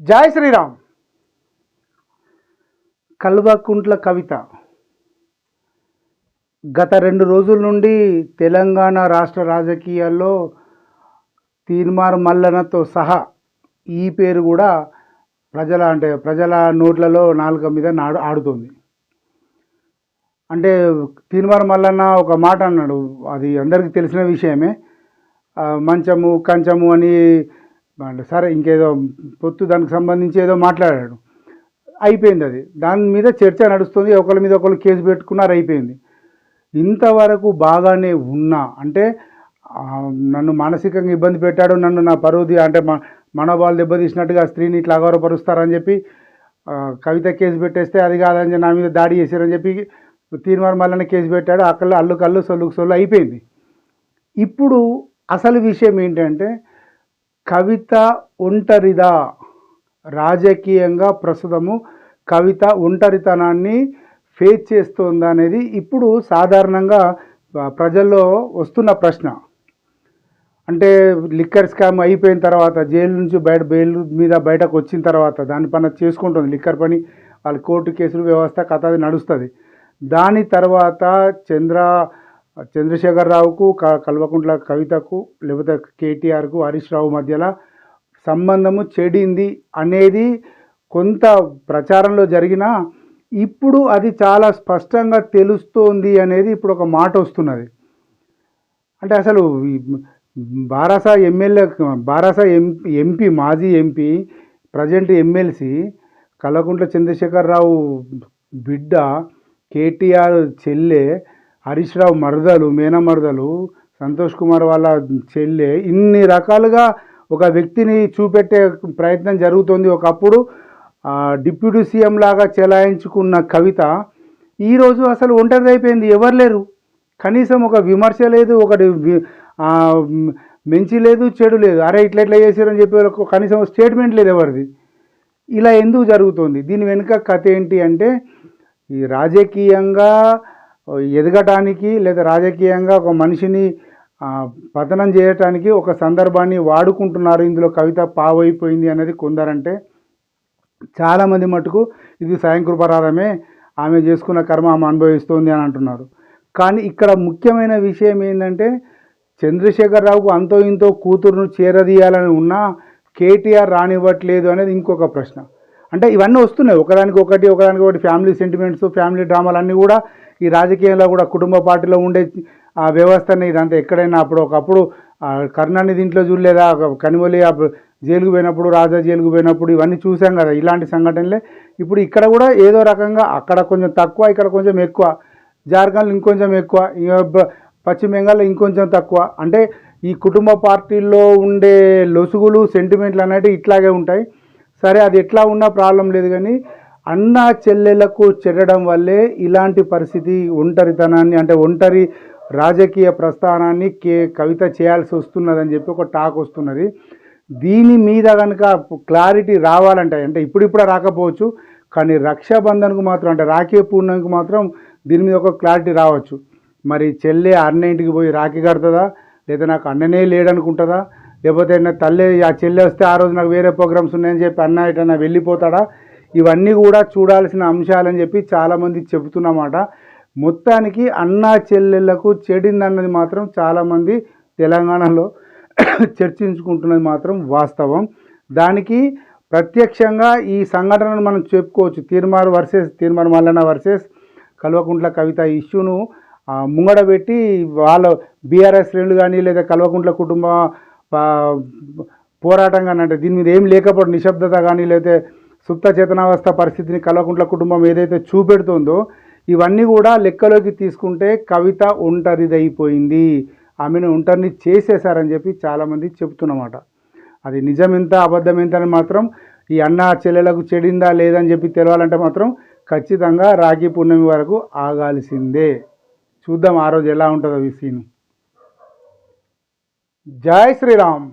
జై శ్రీరామ్. కల్వకుంట్ల కవిత. గత రెండు రోజుల నుండి తెలంగాణ రాష్ట్ర రాజకీయాల్లో తీర్మార్ మల్లనతో సహా ఈ పేరు కూడా ప్రజల అంటే ప్రజల నోట్లలో నాలుక మీద నాడు ఆడుతుంది. అంటే తీర్మార్ మల్లన్న ఒక మాట అన్నాడు. అది అందరికీ తెలిసిన విషయమే. మంచము కంచము అని సరే ఇంకేదో పొత్తు దానికి సంబంధించి ఏదో మాట్లాడాడు. అయిపోయింది అది. దాని మీద చర్చ నడుస్తుంది. ఒకరి మీద ఒకరు కేసు పెట్టుకున్నారు అయిపోయింది. ఇంతవరకు బాగానే ఉన్నా. అంటే నన్ను మానసికంగా ఇబ్బంది పెట్టాడు. నన్ను నా పరువుది అంటే మా మనోభావాలు దెబ్బతీసినట్టుగా స్త్రీని ఇట్లా అగౌరవపరుస్తారని చెప్పి కవిత కేసు పెట్టేస్తే అది కాదని చెప్పి నా మీద దాడి చేశారని చెప్పి తీర్మానం మళ్ళీ కేసు పెట్టాడు. అక్కడ అల్లు కల్లు సొల్లు సొల్లు అయిపోయింది. ఇప్పుడు అసలు విషయం ఏంటంటే కవిత ఒంటరిదా? రాజకీయంగా ప్రస్తుతము కవిత ఒంటరితనాన్ని ఫేస్ చేస్తోందా అనేది ఇప్పుడు సాధారణంగా ప్రజల్లో వస్తున్న ప్రశ్న. అంటే లిక్కర్ స్కామ్ అయిపోయిన తర్వాత జైలు నుంచి బయట బెయిల్ మీద బయటకు వచ్చిన తర్వాత దాని పని చేసుకుంటుంది. లిక్కర్ పని వాళ్ళ కోర్టు కేసులు వ్యవస్థ కథ అది నడుస్తుంది. దాని తర్వాత చంద్ర చంద్రశేఖర్ రావుకు క కల్వకుంట్ల కవితకు లేకపోతే కేటీఆర్కు హరీష్ రావు మధ్యలో సంబంధము చెడింది అనేది కొంత ప్రచారంలో జరిగిన ఇప్పుడు అది చాలా స్పష్టంగా తెలుస్తోంది అనేది ఇప్పుడు ఒక మాట వస్తున్నది. అంటే అసలు బారాసా ఎమ్మెల్యే బారాసా ఎం ఎంపీ మాజీ MP present MLC Kalvakuntla Chandrashekhar Rao బిడ్డ కేటీఆర్ చెల్లె హరీష్ రావు మరదలు మేనమరదలు సంతోష్ కుమార్ వాళ్ళ చెల్లె ఇన్ని రకాలుగా ఒక వ్యక్తిని చూపెట్టే ప్రయత్నం జరుగుతుంది. ఒకప్పుడు డిప్యూటీ సీఎం లాగా చెలాయించుకున్న కవిత ఈరోజు అసలు ఒంటరి అయిపోయింది. ఎవరు లేరు. కనీసం ఒక విమర్శ లేదు ఒకటి మంచి లేదు చెడు లేదు. అరే ఇట్లా ఇట్లా చేశారని చెప్పి కనీసం స్టేట్మెంట్ లేదు ఎవరిది. ఇలా ఎందుకు జరుగుతుంది? దీని వెనుక కథ ఏంటి అంటే ఈ రాజకీయంగా ఎదగటానికి లేదా రాజకీయంగా ఒక మనిషిని పతనం చేయటానికి ఒక సందర్భాన్ని వాడుకుంటున్నారు. ఇందులో కవిత పావైపోయింది అనేది కొందరంటే చాలామంది మటుకు ఇది స్వయంకృపరాధమే ఆమె చేసుకున్న కర్మ ఆమె అనుభవిస్తోంది అని అంటున్నారు. కానీ ఇక్కడ ముఖ్యమైన విషయం ఏంటంటే చంద్రశేఖరరావుకు అంతో ఇంతో కూతురును చేరదీయాలని ఉన్నా కేటీఆర్ రానివ్వట్లేదు అనేది ఇంకొక ప్రశ్న. అంటే ఇవన్నీ వస్తున్నాయి. ఒకదానికి ఒకటి ఒకదానికి ఒకటి ఫ్యామిలీ సెంటిమెంట్స్ ఫ్యామిలీ డ్రామాలు అన్నీ కూడా ఈ రాజకీయంలో కూడా కుటుంబ పార్టీలో ఉండే ఆ వ్యవస్థని ఇదంతా ఎక్కడైనా అప్పుడు ఒకప్పుడు కర్ణాన్ని దీంట్లో చూడలేదా? కనిమొలి జైలుకు పోయినప్పుడు రాజా జైలుకు పోయినప్పుడు ఇవన్నీ చూసాం కదా ఇలాంటి సంఘటనలే. ఇప్పుడు ఇక్కడ కూడా ఏదో రకంగా అక్కడ కొంచెం తక్కువ ఇక్కడ కొంచెం ఎక్కువ. జార్ఖండ్లో ఇంకొంచెం ఎక్కువ ఇక పశ్చిమ బెంగాల్లో ఇంకొంచెం తక్కువ. అంటే ఈ కుటుంబ పార్టీల్లో ఉండే లొసుగులు సెంటిమెంట్లు అనేవి ఇట్లాగే ఉంటాయి. సరే అది ఎట్లా ఉన్నా ప్రాబ్లం లేదు కానీ అన్న చెల్లెలకు చెడడం వల్లే ఇలాంటి పరిస్థితి ఒంటరితనాన్ని అంటే ఒంటరి రాజకీయ ప్రస్థానాన్ని కే కవిత చేయాల్సి వస్తున్నదని చెప్పి ఒక టాక్ వస్తున్నది. దీని మీద కనుక క్లారిటీ రావాలంటే అంటే ఇప్పుడిప్పుడే రాకపోవచ్చు కానీ రక్షాబంధన్కు మాత్రం అంటే రాఖీ పూర్ణంకి మాత్రం దీని మీద ఒక క్లారిటీ రావచ్చు. మరి చెల్లె అన్న ఇంటికి పోయి రాఖీ కడుతుందా? లేదా నాకు అన్ననే లేడనుకుంటుందా? లేకపోతే నా తల్లి ఆ చెల్లె వస్తే ఆ రోజు నాకు వేరే ప్రోగ్రామ్స్ ఉన్నాయని చెప్పి అన్న ఎటన్నా వెళ్ళిపోతాడా? ఇవన్నీ కూడా చూడాల్సిన అంశాలని చెప్పి చాలామంది చెబుతున్నమాట. మొత్తానికి అన్న చెల్లెళ్ళకు చెడిందన్నది మాత్రం చాలామంది తెలంగాణలో చర్చించుకుంటున్నది మాత్రం వాస్తవం. దానికి ప్రత్యక్షంగా ఈ సంఘటనను మనం చెప్పుకోవచ్చు. తీర్మార్ వర్సెస్ తీర్మార్ మల్లన్న వర్సెస్ కల్వకుంట్ల కవిత ఇష్యూను ముంగడబెట్టి ముంగడ పెట్టి వాళ్ళ బీఆర్ఎస్ శ్రేణులు కానీ లేదా కల్వకుంట్ల కుటుంబ పోరాటం కానీ అంటే దీని మీద ఏం లేకపోవడం నిశ్శబ్దత కానీ లేదా సుప్త చేతనావస్థ పరిస్థితిని కల్వకుంట్ల కుటుంబం ఏదైతే చూపెడుతుందో ఇవన్నీ కూడా లెక్కలోకి తీసుకుంటే కవిత ఒంటరిదైపోయింది. ఆమెను ఒంటరిని చేసేశారని చెప్పి చాలామంది చెప్తున్నమాట అది నిజం ఎంత అబద్ధం ఎంత అని మాత్రం ఈ అన్న చెల్లెలకు చెడిందా లేదని చెప్పి తెలవాలంటే మాత్రం ఖచ్చితంగా రాఖీ పూర్ణమి వరకు ఆగాల్సిందే. చూద్దాం ఆ రోజు ఎలా ఉంటుందో ఈ సీను. జై శ్రీరామ్.